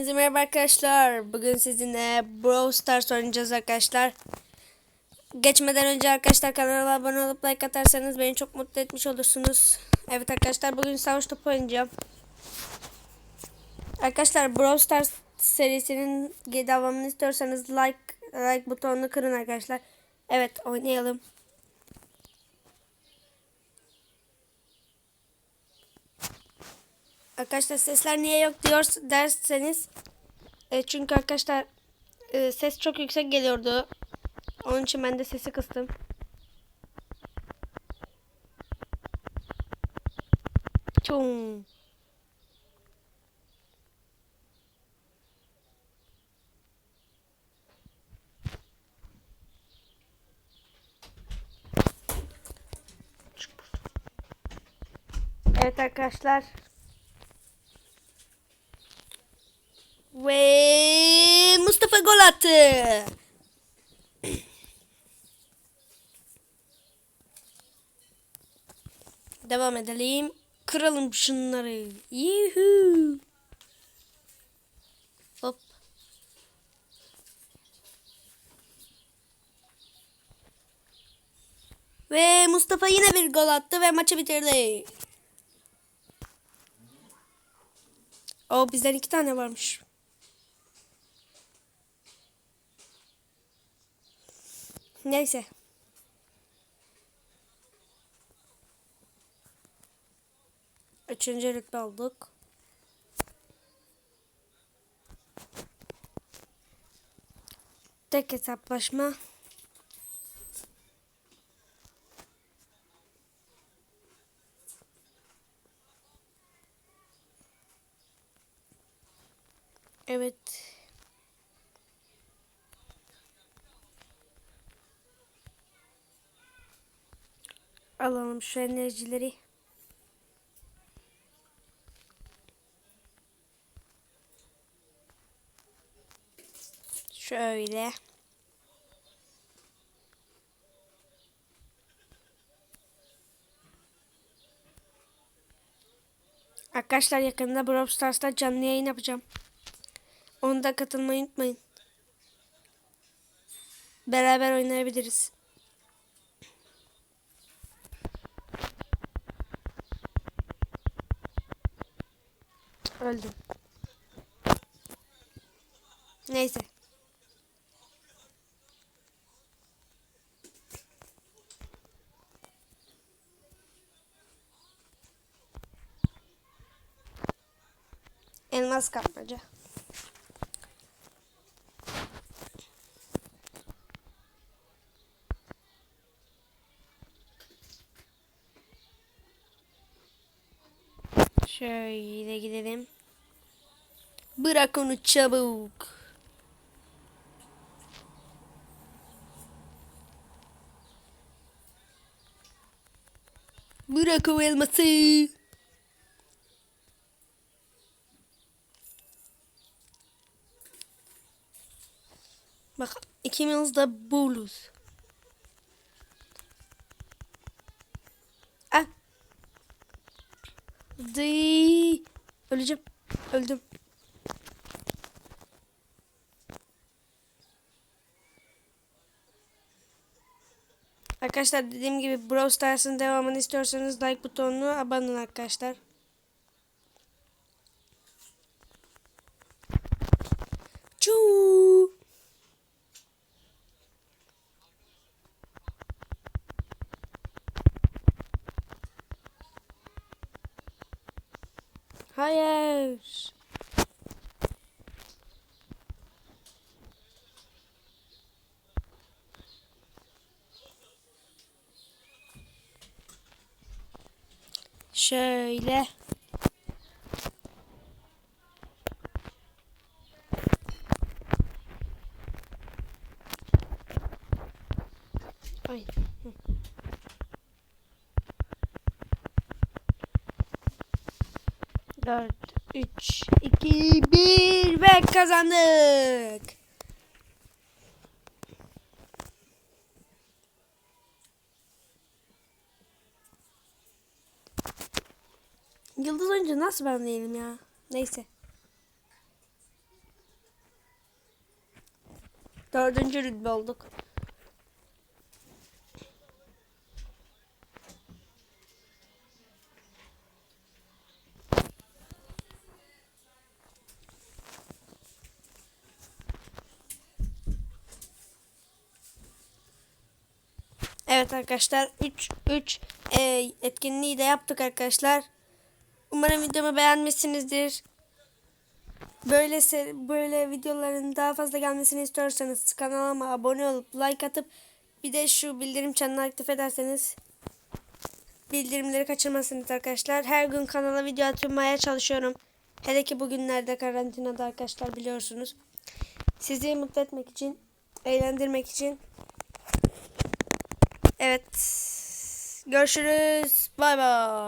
Herkese merhaba arkadaşlar. Bugün sizinle Brawl Stars oynayacağız arkadaşlar. Geçmeden önce arkadaşlar kanala abone olup like atarsanız beni çok mutlu etmiş olursunuz. Evet arkadaşlar bugün savaş topu oynayacağım. Arkadaşlar Brawl Stars serisinin devamını istiyorsanız like like butonunu kırın arkadaşlar. Evet oynayalım. Arkadaşlar sesler niye yok diyor derseniz e, çünkü arkadaşlar e, ses çok yüksek geliyordu. Onun için ben de sesi kıstım. Çum. Evet arkadaşlar Ve Mustafa gol attı. Devam edelim. Kıralım şunları. Yuhu. Hop. Ve Mustafa yine bir gol attı ve maçı bitirdi. O bizden iki tane varmış. Neyse. Üçüncü rütbe aldık. Tek hesaplaşma. Evet. Alalım şu enerjileri. Şöyle. Arkadaşlar yakında Brawl Stars'ta canlı yayın yapacağım. Onu da katılmayı unutmayın. Beraber oynayabiliriz. Öldüm. Neyse. Elmas kapmaca. Şöyle gidelim. Bırak onu çabuk. Bırak o elması. Bak ikimiz de buluz. Öleceğim. Öldüm. Arkadaşlar dediğim gibi Brawl Stars'ın devamını istiyorsanız like butonunu abone olun arkadaşlar. Çuu. Hayır. Şöyle. 4, 3, 2, 1 ve kazandık. Yıldız oyuncu nasıl ben değilim ya? Neyse. Dördüncü rütbe olduk. Evet arkadaşlar 3 3 etkinliği de yaptık arkadaşlar. Umarım videomu beğenmişsinizdir. Böyle böyle videoların daha fazla gelmesini istiyorsanız kanalıma abone olup like atıp bir de şu bildirim çanını aktif ederseniz bildirimleri kaçırmazsınız arkadaşlar. Her gün kanala video atmaya çalışıyorum. Hele ki bugünlerde karantinada arkadaşlar biliyorsunuz. Sizi mutlu etmek için, eğlendirmek için. Evet. Görüşürüz. Bay bay.